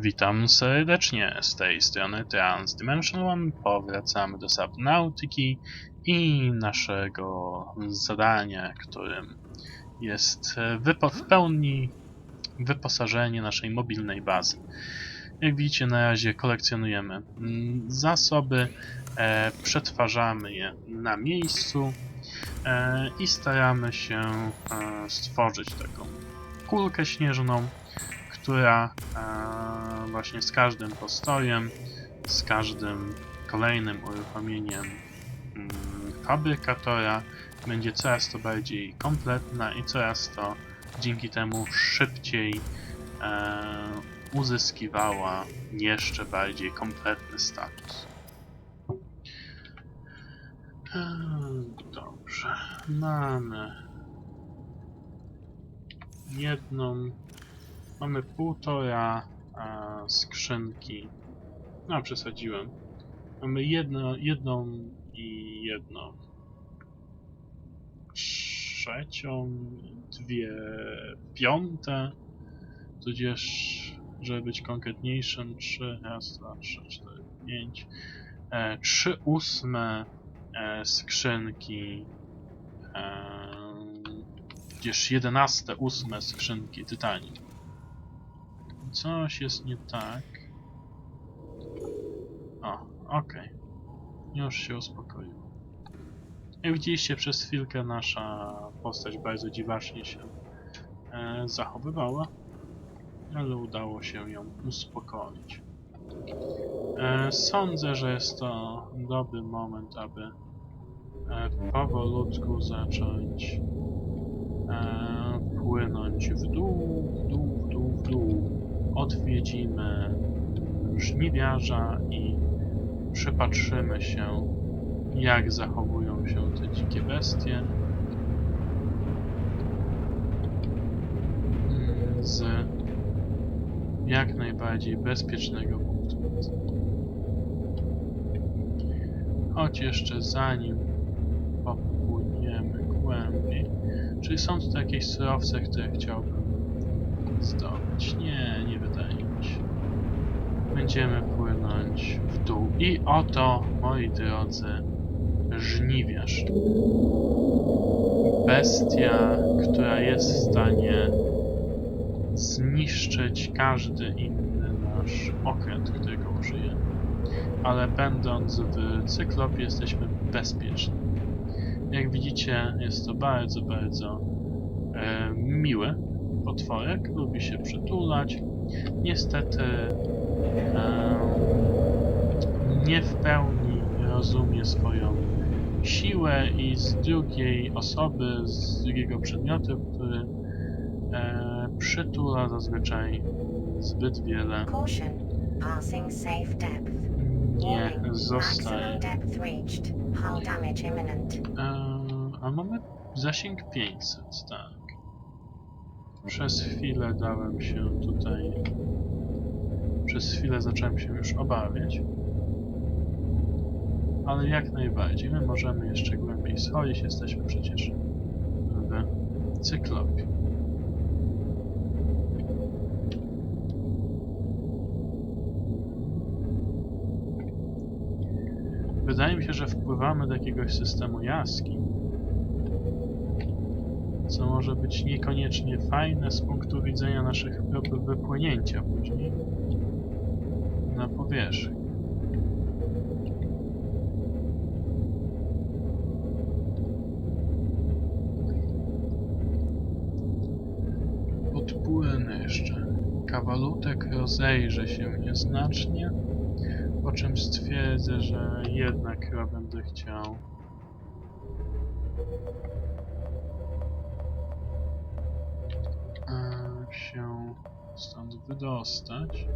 Witam serdecznie z tej strony Transdimension One. Powracamy do Subnautyki i naszego zadania, którym jest wypo w pełni wyposażenie naszej mobilnej bazy. Jak widzicie, na razie kolekcjonujemy mm, zasoby, e, przetwarzamy je na miejscu e, i staramy się e, stworzyć taką kulkę śnieżną, która e, właśnie z każdym postojem, z każdym kolejnym uruchomieniem mm, fabrykatora będzie coraz to bardziej kompletna i coraz to dzięki temu szybciej e, uzyskiwała jeszcze bardziej kompletny status. Dobrze, mamy jedną Mamy półtora a, skrzynki. No, przesadziłem. Mamy jedno, jedną i jedną. Trzecią, dwie piąte. Tudzież, żeby być konkretniejszym, trzy, raz, dwa, trzy, cztery, pięć. E, trzy ósme e, skrzynki. E, jedenaste ósme skrzynki tytanii. Coś jest nie tak. O, okej. Już się uspokoiło. Jak widzieliście, przez chwilkę nasza postać bardzo dziwacznie się e, zachowywała, ale udało się ją uspokoić. E, sądzę, że jest to dobry moment, aby e, powolutku zacząć e, płynąć w dół, w dół, w dół, w dół odwiedzimy żniwiarza i przypatrzymy się, jak zachowują się te dzikie bestie. Z jak najbardziej bezpiecznego punktu widzenia. Choć jeszcze zanim popłyniemy głębiej, czyli są tutaj jakieś surowce, które chciałbym zdobyć? Nie, nie. Będziemy płynąć w dół. I oto, moi drodzy, żniwiarz. Bestia, która jest w stanie zniszczyć każdy inny nasz okręt, którego użyjemy. Ale będąc w cyklopie jesteśmy bezpieczni. Jak widzicie, jest to bardzo, bardzo e, miły potworek, lubi się przytulać. Niestety nie w pełni rozumie swoją siłę i z drugiej osoby, z drugiego przedmiotu, który e, przytula zazwyczaj zbyt wiele, nie zostaje. E, a mamy zasięg 500, tak. Przez chwilę dałem się tutaj. Przez chwilę zacząłem się już obawiać. Ale jak najbardziej. My możemy jeszcze głębiej schodzić. Jesteśmy przecież w cyklopie. Wydaje mi się, że wpływamy do jakiegoś systemu jaskiń co może być niekoniecznie fajne z punktu widzenia naszych prób wypłynięcia później na powierzchnię. Podpłynę jeszcze. Kawalutek rozejrzy się nieznacznie, po czym stwierdzę, że jednak chyba będę chciał się stąd wydostać.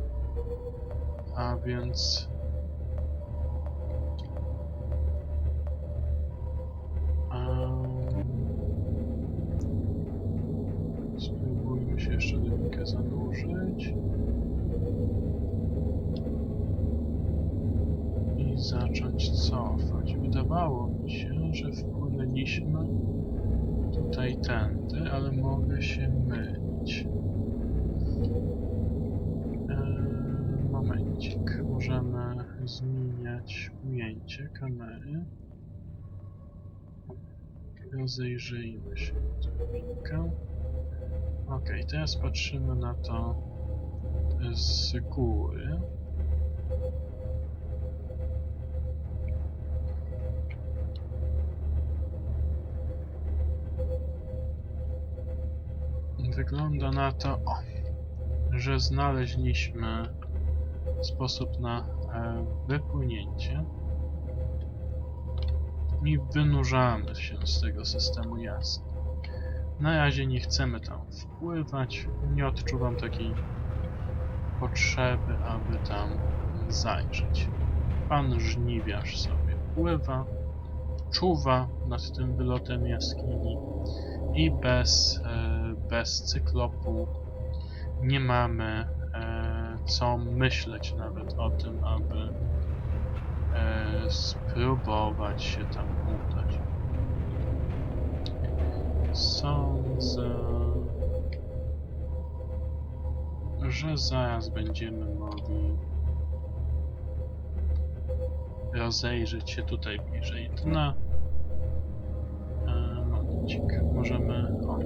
A więc. Spróbujmy się jeszcze dynkę zanurzyć. I zacząć cofać. Wydawało mi się, że wpłynęliśmy tutaj tędy, ale mogę się mylić. Eee, momencik. Możemy zmieniać ujęcie kamery. Rozejrzyjmy się odrobinkę. Ok, teraz patrzymy na to z góry. Wygląda na to, o, że znaleźliśmy sposób na e, wypłynięcie i wynurzamy się z tego systemu jazdy. Na razie nie chcemy tam wpływać, nie odczuwam takiej potrzeby, aby tam zajrzeć. Pan żniwiarz sobie pływa, czuwa nad tym wylotem jaskini i bez, e, bez cyklopu nie mamy co myśleć nawet o tym, aby e, spróbować się tam udać. Sądzę, że zaraz będziemy mogli rozejrzeć się tutaj bliżej dna. E, możemy... O,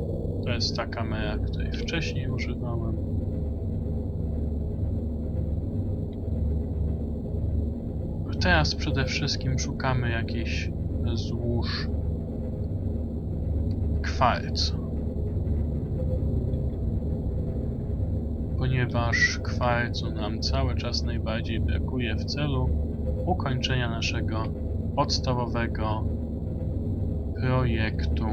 to jest ta kamera, której wcześniej używałem. Teraz przede wszystkim szukamy jakichś złóż kwarcu. Ponieważ kwarcu nam cały czas najbardziej brakuje w celu ukończenia naszego podstawowego projektu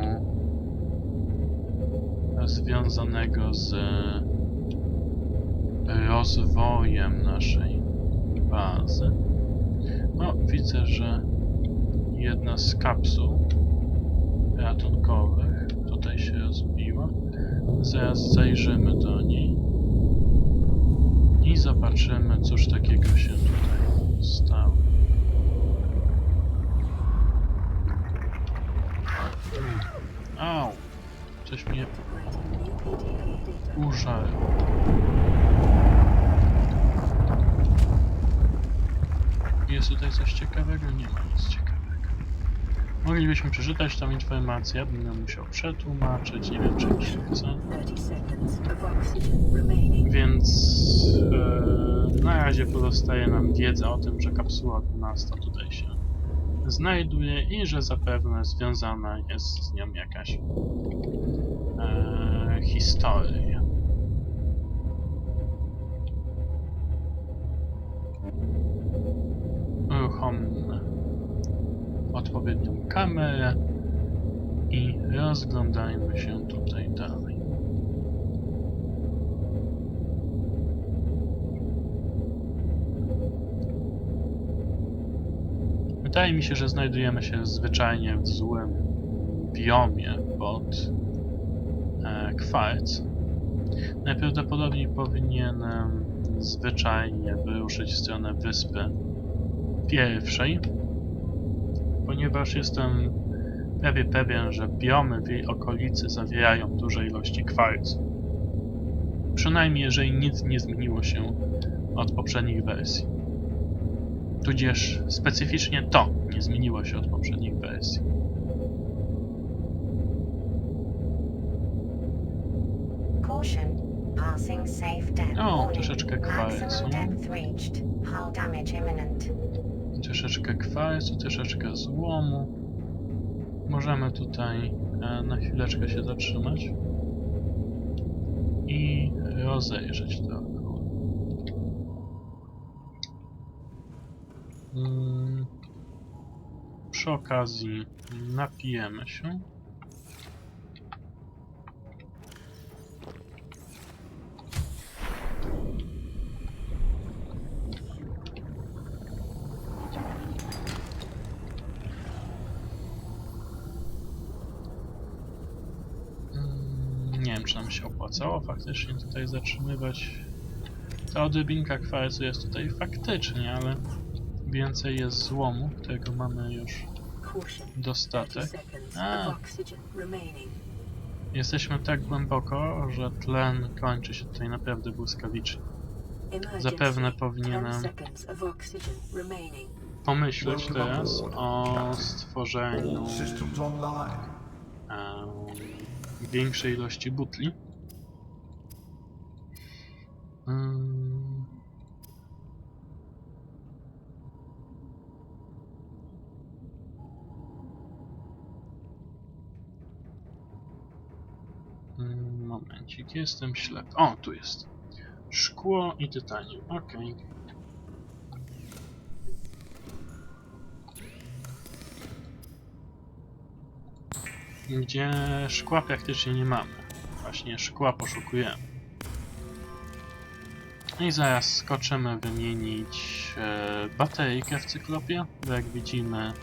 związanego z rozwojem naszej bazy. No, widzę, że jedna z kapsuł ratunkowych tutaj się rozbiła. Zaraz zajrzymy do niej i zobaczymy, cóż takiego się tutaj stało. Au! Coś mnie użarło. Jest tutaj coś ciekawego? Nie ma nic ciekawego. Moglibyśmy przeczytać tą informację, bym musiał przetłumaczyć, nie wiem czy mi się chce. 30 seconds of oxygen remaining. Więc e, na razie pozostaje nam wiedza o tym, że kapsuła 12 tutaj się znajduje i że zapewne związana jest z nią jakaś e, historia. Odpowiednią kamerę i rozglądajmy się tutaj dalej. Wydaje mi się, że znajdujemy się zwyczajnie w złym biomie pod e, kwarc. Najprawdopodobniej powinienem zwyczajnie wyruszyć w stronę wyspy pierwszej, ponieważ jestem prawie pewien, że biomy w jej okolicy zawierają duże ilości kwarcu. Przynajmniej jeżeli nic nie zmieniło się od poprzednich wersji. Tudzież specyficznie to nie zmieniło się od poprzednich wersji. O, troszeczkę kwarcu. Troszeczkę kwarcu, troszeczkę złomu. Możemy tutaj e, na chwileczkę się zatrzymać i rozejrzeć dookoła. Mm, Przy okazji napijemy się. Mm, Nie wiem, czy nam się opłacało faktycznie tutaj zatrzymywać. Ta odrobinka kwarcu jest tutaj faktycznie, ale więcej jest złomu, którego mamy już Caution. 30 dostatek. A. Jesteśmy tak głęboko, że tlen kończy się tutaj naprawdę błyskawicznie. Zapewne 10 powinienem pomyśleć teraz o stworzeniu większej ilości butli. Mm. Mm, Momencik, jestem ślepy. O, tu jest. Szkło i tytanium. Okej. Gdzie szkła praktycznie nie mamy. Właśnie szkła poszukujemy. I zaraz skoczymy wymienić e, w cyklopie, bo jak widzimy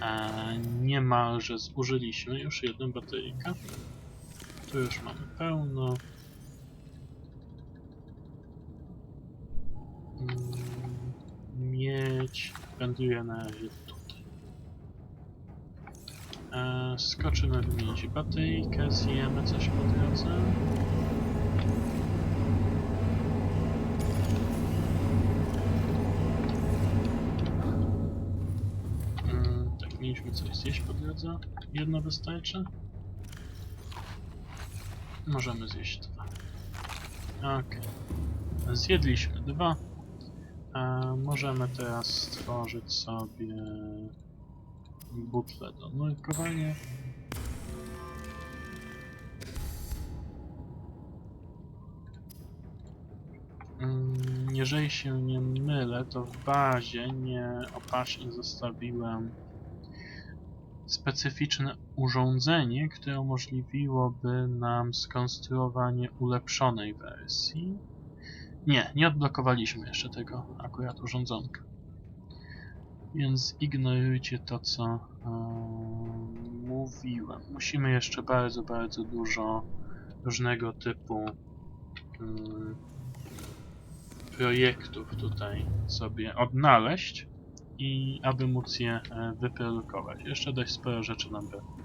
e, niemalże zużyliśmy już jedną bateryjkę. Tu już mamy pełno. Mm, Miedź wędruje na razie. E, skoczymy wymienić bateryjkę, zjemy coś po drodze. Tak, mieliśmy coś zjeść po drodze. Jedno wystarczy? Możemy zjeść dwa. Okej. Zjedliśmy dwa. E, możemy teraz stworzyć sobie butlę do nurkowania. Mm, Jeżeli się nie mylę, to w bazie nie opacznie zostawiłem specyficzne urządzenie, które umożliwiłoby nam skonstruowanie ulepszonej wersji. Nie, nie odblokowaliśmy jeszcze tego akurat urządzonka. Więc ignorujcie to, co e, mówiłem. Musimy jeszcze bardzo, bardzo dużo różnego typu mm, projektów tutaj sobie odnaleźć i aby móc je e, wyprodukować. Jeszcze dość sporo rzeczy nam brakuje.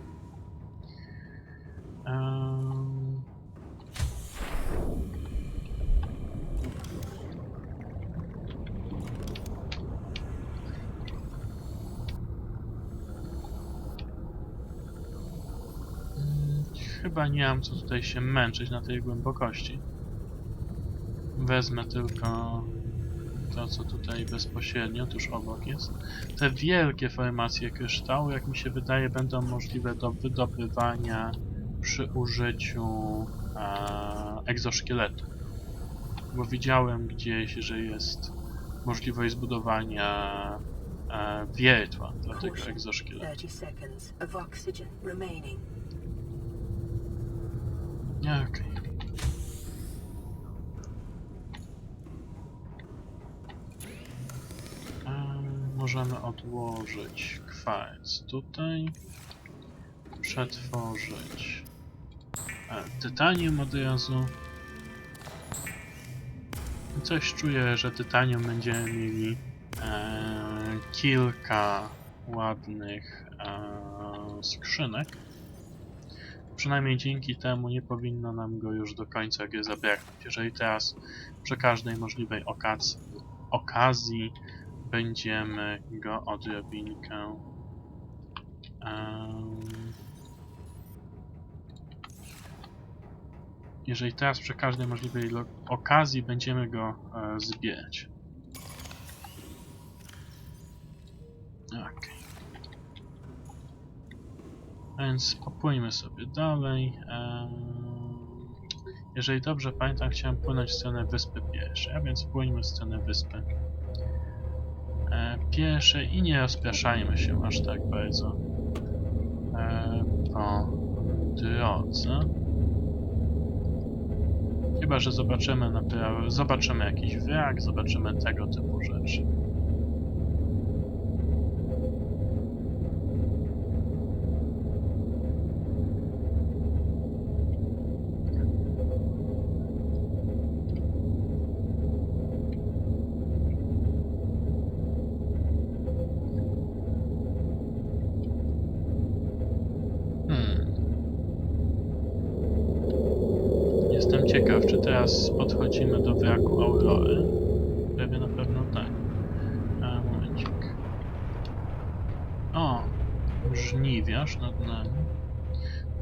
Chyba nie mam co tutaj się męczyć na tej głębokości. Wezmę tylko to, co tutaj bezpośrednio tuż obok jest. Te wielkie formacje kryształu, jak mi się wydaje, będą możliwe do wydobywania przy użyciu e, egzoszkieletu. Bo widziałem gdzieś, że jest możliwość zbudowania e, wiertła dla tego egzoszkieletu. 30 seconds of oxygen remaining. Em, Możemy odłożyć kwarc tutaj. Przetworzyć e, tytanium od. Coś czuję, że tytanium będziemy mieli e, kilka ładnych e, skrzynek. Przynajmniej dzięki temu nie powinno nam go już do końca gry zabraknąć. Jeżeli teraz przy każdej możliwej okazji, okazji będziemy go odrobinkę jeżeli teraz przy każdej możliwej okazji będziemy go e, zbierać. Okej. Więc popłyńmy sobie dalej. Jeżeli dobrze pamiętam, chciałem płynąć w stronę wyspy pierwszej, a więc płyńmy w stronę wyspy e, pierwszej i nie rozpraszajmy się aż tak bardzo e, po drodze. Chyba, że zobaczymy naprawdę, zobaczymy jakiś wrak, zobaczymy tego typu rzeczy. teraz podchodzimy do wraku Aurory? Prawie na pewno tak. A, momencik. O! Żniwiarz nad nami.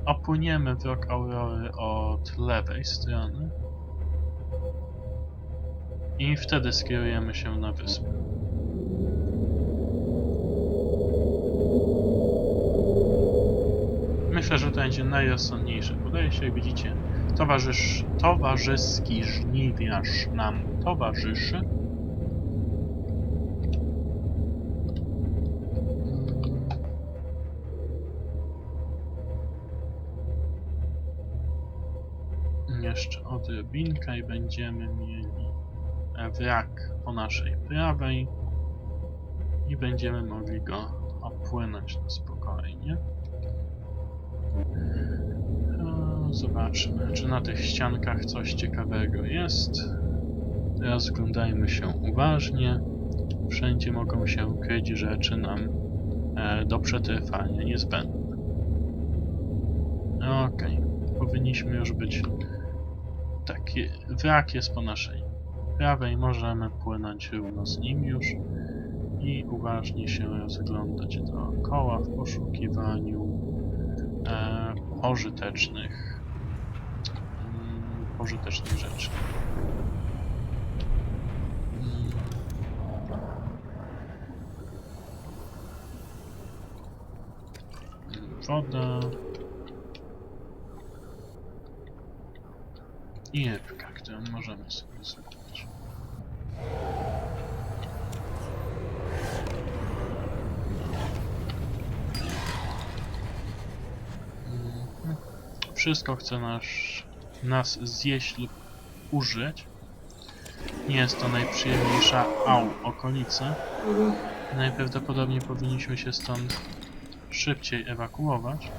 Opłyniemy wrak Aurory od lewej strony. I wtedy skierujemy się na wyspę. Myślę, że to będzie najrozsądniejsze podejście, jak widzicie towarzysz, towarzyski żniwiarz nam towarzyszy. Jeszcze odrobinkę i będziemy mieli wrak po naszej prawej i będziemy mogli go opłynąć na spokojnie. Zobaczmy, czy na tych ściankach coś ciekawego jest. Rozglądajmy się uważnie. Wszędzie mogą się kryć rzeczy nam e, do przetrwania niezbędne. Okej, powinniśmy już być. Tak, wrak jest po naszej prawej, możemy płynąć równo z nim już i uważnie się rozglądać dookoła w poszukiwaniu e, pożytecznych pożytecznych rzeczy. Woda. I rybka, którą możemy sobie. Mhm. Wszystko chce nasz, nas zjeść lub użyć. Nie jest to najprzyjemniejsza au okolica. Najprawdopodobniej powinniśmy się stąd szybciej ewakuować.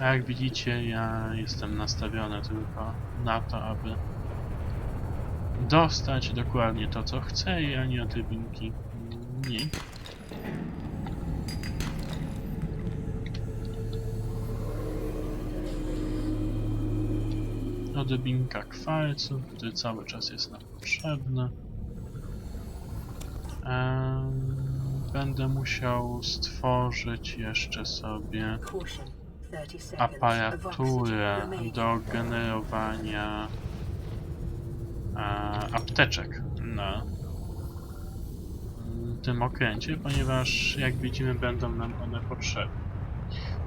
A jak widzicie, ja jestem nastawiony tylko na to, aby dostać dokładnie to, co chcę i ani odrobinki mniej. Odrobinka kwarcu, który cały czas jest nam potrzebny. Będę musiał stworzyć jeszcze sobie Caution. 30 seconds of aparaturę do generowania e, apteczek na mm, tym okręcie, ponieważ jak widzimy będą nam one potrzebne.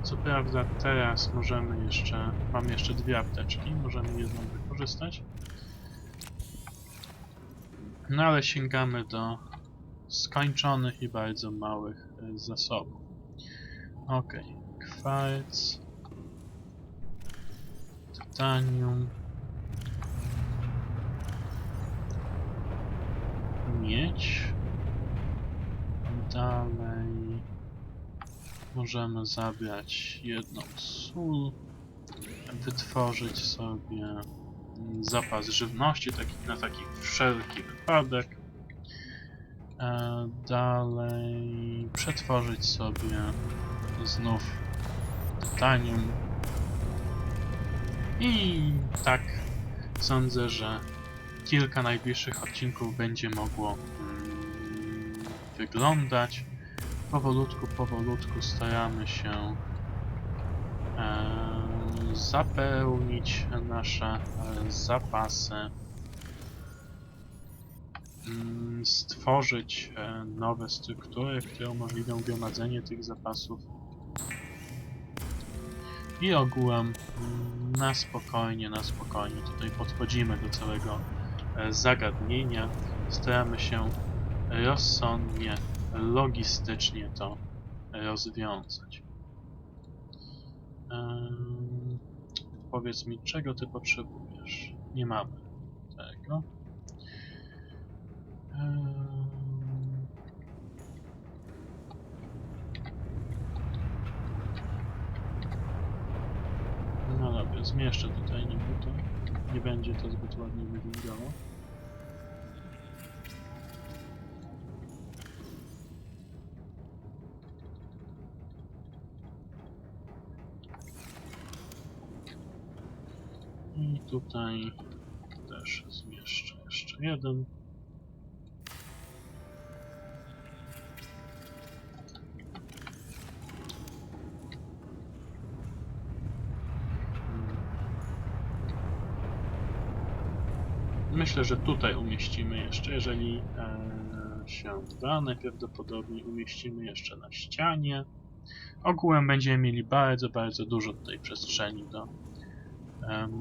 Co prawda teraz możemy jeszcze, mam jeszcze dwie apteczki, możemy jedną wykorzystać. No ale sięgamy do skończonych i bardzo małych e, zasobów. Okej, kwarc, tytanium, miedź. Dalej możemy zabrać jedną sól, wytworzyć sobie zapas żywności taki, na taki wszelki wypadek. E, dalej przetworzyć sobie znów tytanium. I tak sądzę, że kilka najbliższych odcinków będzie mogło mm, wyglądać. Powolutku, powolutku staramy się e, zapełnić nasze e, zapasy, mm, stworzyć e, nowe struktury, które umożliwią gromadzenie tych zapasów i ogółem mm, na spokojnie, na spokojnie tutaj podchodzimy do całego e, zagadnienia. Staramy się rozsądnie, logistycznie to rozwiązać. Powiedz mi, czego ty potrzebujesz? Nie mamy tego. Em, No dobra, zmieszczę tutaj niby to. Nie będzie to zbyt ładnie wyglądało. Tutaj też zmieszczę jeszcze jeden. Myślę, że tutaj umieścimy jeszcze, jeżeli e, się uda. Najprawdopodobniej umieścimy jeszcze na ścianie. Ogółem będziemy mieli bardzo, bardzo dużo tutaj przestrzeni do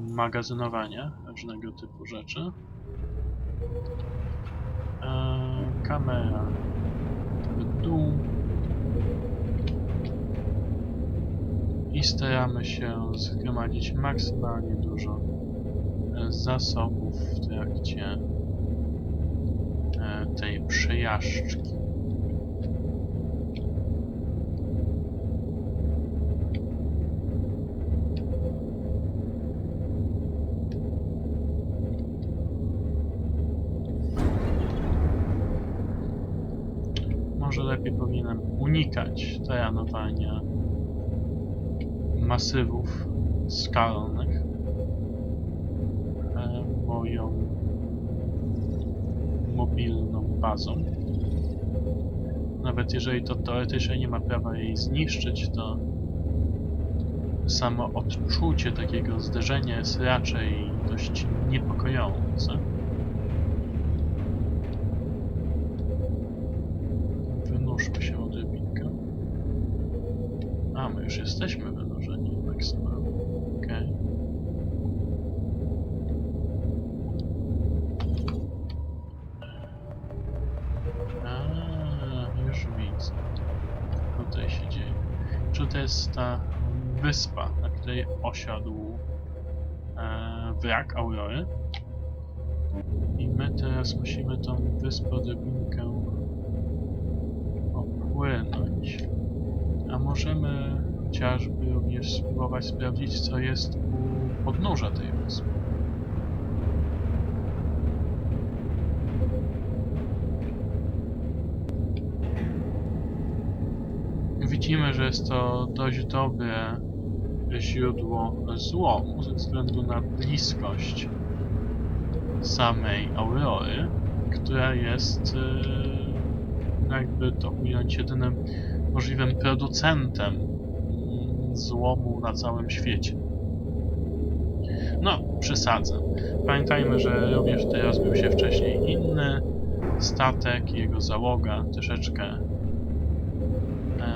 magazynowania różnego typu rzeczy. Kamera w dół. I staramy się zgromadzić maksymalnie dużo e, zasobów w trakcie e, tej przejażdżki. Może lepiej powinienem unikać terenowania masywów skalnych e, moją mobilną bazą. Nawet jeżeli to teoretycznie nie ma prawa jej zniszczyć, to samo odczucie takiego zderzenia jest raczej dość niepokojące. Wynurzmy się odrobinkę. A, my już jesteśmy wynurzeni maksymalnie. Okej. Co tutaj się dzieje? Czy to jest ta wyspa, na której osiadł e, wrak Aurory? I my teraz musimy tą wyspę odrobinkę opłynąć. A możemy chociażby również spróbować sprawdzić, co jest u podnóża tej wyspy. Widzimy, że jest to dość dobre źródło złomu ze względu na bliskość samej aurory, która jest e, jakby to ująć jedynym możliwym producentem złomu na całym świecie. No, przesadzam. Pamiętajmy, że również tutaj rozbił się wcześniej inny statek i jego załoga troszeczkę e,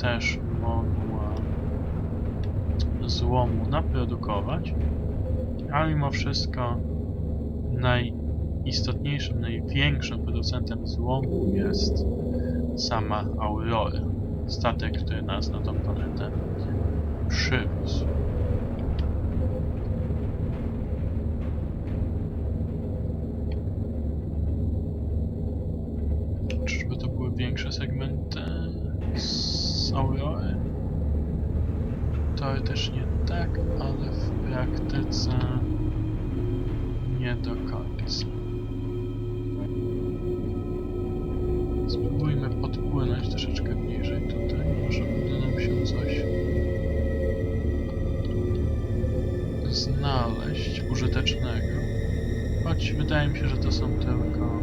też mogła złomu naprodukować, ale mimo wszystko najistotniejszym, największym producentem złomu jest sama Aurora. Statek, który nas na tą planetę przywiózł. Czyżby to były większe segmenty z Aurory? Teoretycznie tak, ale w praktyce nie do końca. Podpłynąć troszeczkę bliżej tutaj. Może uda nam się coś znaleźć użytecznego. Choć wydaje mi się, że to są tylko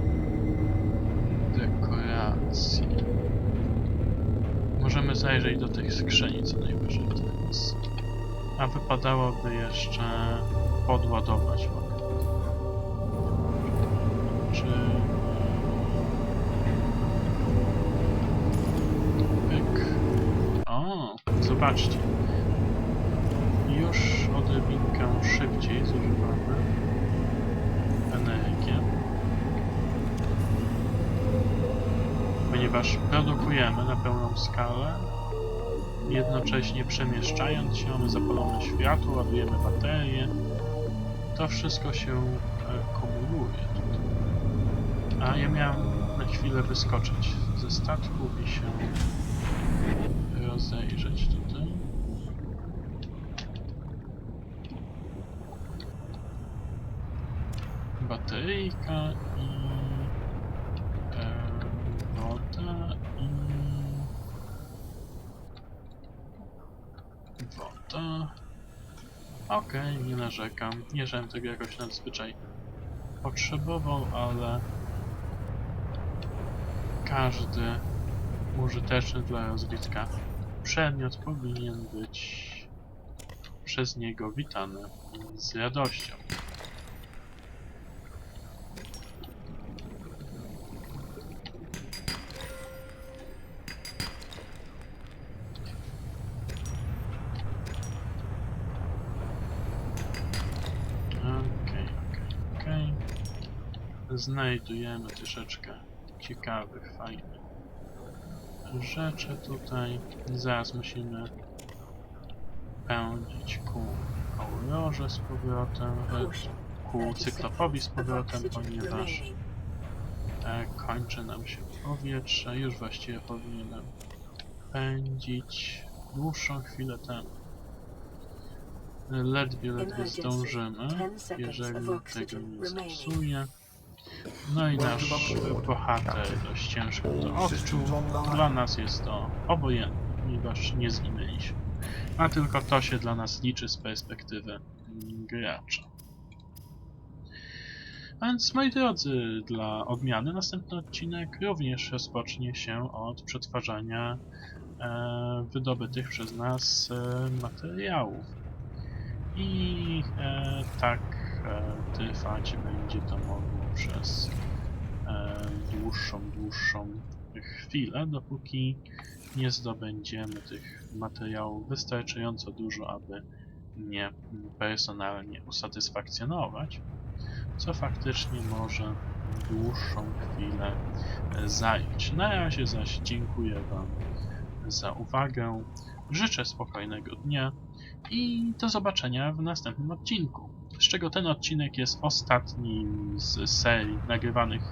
dekoracje. Możemy zajrzeć do tych skrzyni co najwyżej teraz. A wypadałoby jeszcze podładować. Czy Pyk. O, zobaczcie. Już odrobinkę szybciej zużywamy energię. Ponieważ produkujemy na pełną skalę, jednocześnie przemieszczając się, mamy zapalone światło, ładujemy baterie. To wszystko się e, kumuluje. A ja miałem na chwilę wyskoczyć ze statku i się rozejrzeć tutaj. Bateryjka i e, woda i woda. Okej, nie narzekam. Nie, żebym tego jakoś nadzwyczaj potrzebował, ale każdy użyteczny dla rozwitka przedmiot powinien być przez niego witany z radością. Okay, okay. Znajdujemy troszeczkę ciekawych, fajnych rzeczy tutaj. Zaraz musimy pędzić ku Aurorze z powrotem, ku 30 Cyklopowi z powrotem, ponieważ e, kończy nam się powietrze. Już właściwie powinienem pędzić dłuższą chwilę temu. Ledwie, ledwie zdążymy, 10 seconds jeżeli tego nie remaining. No i nasz bohater dość ciężko to odczuł. Dla nas jest to obojętne, ponieważ nie zginęliśmy. A tylko to się dla nas liczy z perspektywy gracza. A więc moi drodzy, dla odmiany następny odcinek również rozpocznie się od przetwarzania e, wydobytych przez nas e, materiałów. I e, tak e, trwać będzie to mogło przez e, dłuższą, dłuższą chwilę, dopóki nie zdobędziemy tych materiałów wystarczająco dużo, aby mnie personalnie usatysfakcjonować, co faktycznie może dłuższą chwilę zająć. Na razie zaś dziękuję Wam za uwagę, życzę spokojnego dnia i do zobaczenia w następnym odcinku. Z czego ten odcinek jest ostatnim z serii nagrywanych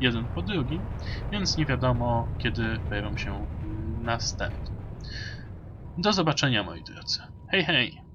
jeden po drugim, więc nie wiadomo kiedy pojawią się następne. Do zobaczenia moi drodzy. Hej hej!